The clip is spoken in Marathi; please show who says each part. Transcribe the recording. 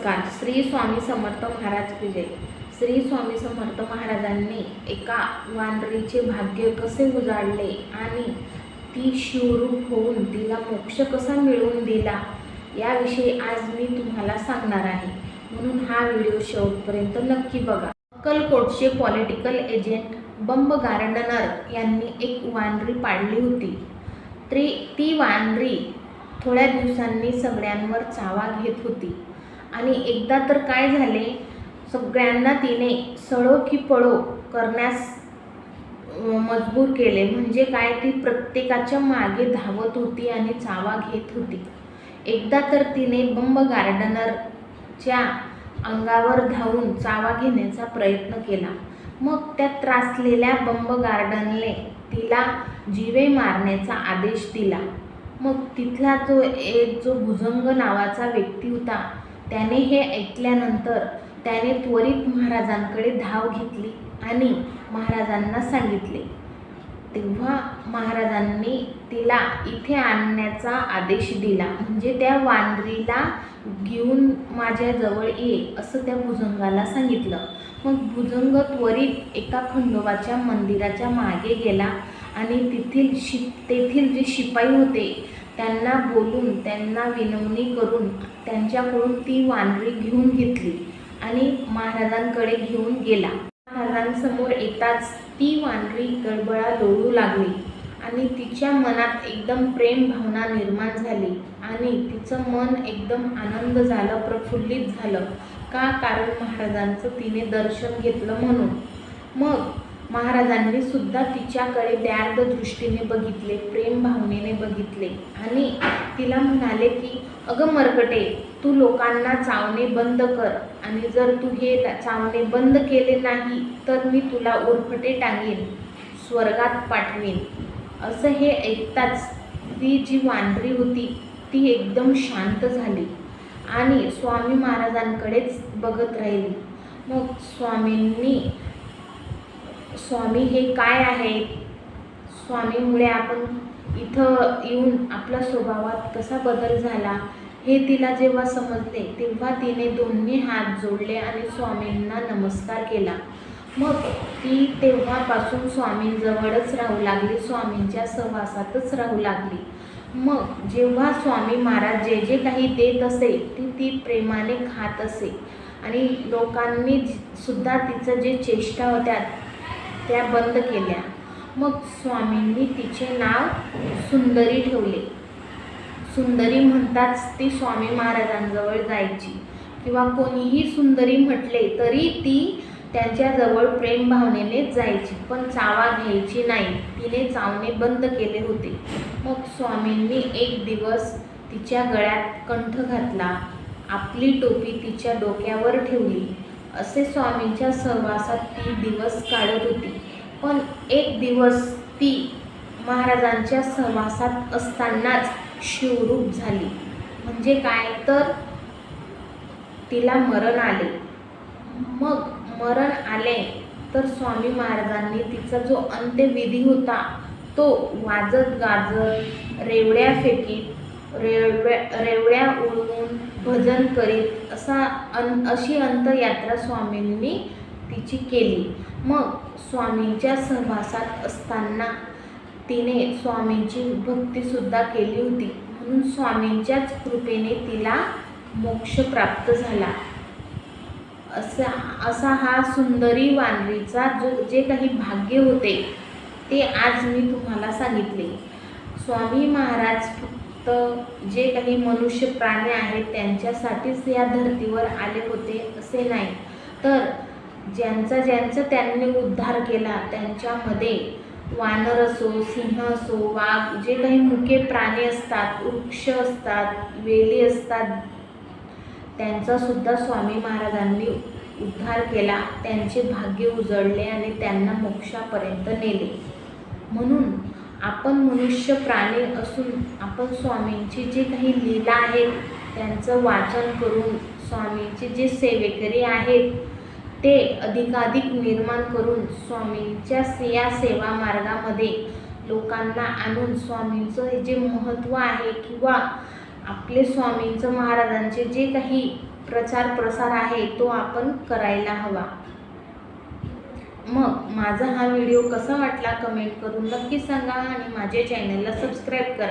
Speaker 1: नमस्कार. श्री स्वामी समर्थ महाराज विजय श्री स्वामी समर्थ महाराजांनी एका वानरीचे भाग्य कसे उजाडले आणि ती शिवरूप होऊन तिला मोक्ष कसा मिळवून दिला याविषयी आज मी तुम्हाला सांगणार आहे. म्हणून हा व्हिडिओ शेवटपर्यंत नक्की बघा. अक्कलकोटचे पॉलिटिकल एजंट बंब गार्डनर यांनी एक वानरी पाळली होती. त्री ती वानरी थोड्या दिवसांनी सगळ्यांवर चावा घेत होती. आणि एकदा तर काय झाले सगळ्यांना तिने सळो की पळो करण्यास मजबूर केले. म्हणजे काय? ती प्रत्येकाच्या मागे धावत होती आणि चावा घेत होती. एकदा तर तिने बंब गार्डनरच्या अंगावर धावून चावा घेण्याचा प्रयत्न केला. मग त्या त्रासलेल्या बंब गार्डनने तिला जीवे मारण्याचा आदेश दिला. मग तिथला जो एक जो भुजंग नावाचा व्यक्ती होता त्याने हे ऐकल्यानंतर त्याने त्वरित महाराजांकडे धाव घेतली आणि महाराजांना सांगितले तेव्हा महाराजांनी तिला इथे आणण्याचा आदेश दिला. म्हणजे त्या वानरीला घेऊन माझ्याजवळ ये असं त्या भुजंगाला सांगितलं. मग भुजंग त्वरित एका खंडोबाच्या मंदिराच्या मागे गेला आणि तेथील शि तेथील जे शिपाई होते त्यांना बोलून त्यांना विनवणी करून त्यांच्याकडून ती वानरी घेऊन घेतली आणि महाराजांकडे घेऊन गेला. महाराजांसमोर येताच ती वानरी गडबडा लोळू लागली आणि तिच्या मनात एकदम प्रेम भावना निर्माण झाली आणि तिचं मन एकदम आनंद झालं प्रफुल्लित झालं. का? कारण महाराजांचं तिने दर्शन घेतलं म्हणून. मग महाराजांनी सुद्धा तिच्याकडे व्यार्ध दृष्टीने बघितले प्रेम भावनेने बघितले. आणि तिला म्हणाले की अगं मरकटे तू लोकांना चावणे बंद कर. आणि जर तू हे चावणे बंद केले नाही तर मी तुला उरफटे टांगेन स्वर्गात पाठवेन. असं हे ऐकताच ती जी वानरी होती ती एकदम शांत झाली. आणि स्वामी महाराजांकडेच बघत राहिली. मग स्वामींनी स्वामी हे काय आहे स्वामीमुळे आपण इथं येऊन आपल्या स्वभावात कसा बदल झाला हे तिला जेव्हा समजले तेव्हा तिने दोन्ही हात जोडले आणि स्वामींना नमस्कार केला. मग ती तेव्हापासून स्वामींजवळच राहू लागली स्वामींच्या सहवासातच राहू लागली. मग जेव्हा स्वामी महाराज जे जे काही देत असे ती ती प्रेमाने खात असे. आणि लोकांनी सुद्धा तिचं जे चेष्टा होत्या त्या बंद केल्या. मग स्वामींनी तिचे नाव सुंदरी ठेवले. सुंदरी म्हणताच ती स्वामी महाराजांजवळ जायची. किंवा कोणीही सुंदरी म्हटले तरी ती त्यांच्याजवळ प्रेम भावनेने जायची. पण चावा घ्यायची नाही. तिने चावणे बंद केले होते. मग स्वामींनी एक दिवस तिच्या गळ्यात कंठ घातला. आपली टोपी तिच्या डोक्यावर ठेवली. असे स्वामींच्या सहवासात ती दिवस काढत होती. पण एक दिवस ती महाराजांच्या सहवासात असतानाच शिवरूप झाली. म्हणजे काय? तर तिला मरण आले. मग मरण आले तर स्वामी महाराजांनी तिचा जो अंत्यविधी होता तो वाजत गाजत रेवड्या फेकीत रेवड्या रेवड्या उडवून भजन करीत असा अन अशी अंतयात्रा स्वामींनी तिची केली. मग स्वामींच्या सहवासात असताना तिने स्वामींची भक्तीसुद्धा केली होती. म्हणून स्वामींच्याच कृपेने तिला मोक्ष प्राप्त झाला. असा असा हा सुंदरी वानरीचा जो जे काही भाग्य होते ते आज मी तुम्हाला सांगितले. स्वामी महाराज फक्त जे काही मनुष्य प्राणी आहेत त्यांच्यासाठीच या धर्तीवर आले होते असे नाही. तर ज्यांचा ज्यांचा त्यांनी उद्धार केला त्यांच्यामध्ये वानर असो सिंह असो वाघ जे काही मुके प्राणी असतात वृक्ष असतात वेली असतात त्यांचासुद्धा स्वामी महाराजांनी उद्धार केला त्यांचे भाग्य उजळले आणि त्यांना मोक्षापर्यंत नेले. म्हणून आपण मनुष्य प्राणी असून आपण स्वामींची जे काही लीला आहेत त्यांचं वाचन करून स्वामींचे जे सेवेकरी आहेत ते अधिकाधिक निर्माण करून स्वामींच्या या सेवा मार्गामध्ये लोकांना आणून स्वामींचं हे जे महत्त्व आहे किंवा आपले स्वामींचं महाराजांचे जे काही प्रचार प्रसार आहे तो आपण करायला हवा. मग माझा हा व्हिडिओ कसा वाटला कमेंट करून नक्की सांगा आणि माझ्या चॅनलला सबस्क्राईब करा.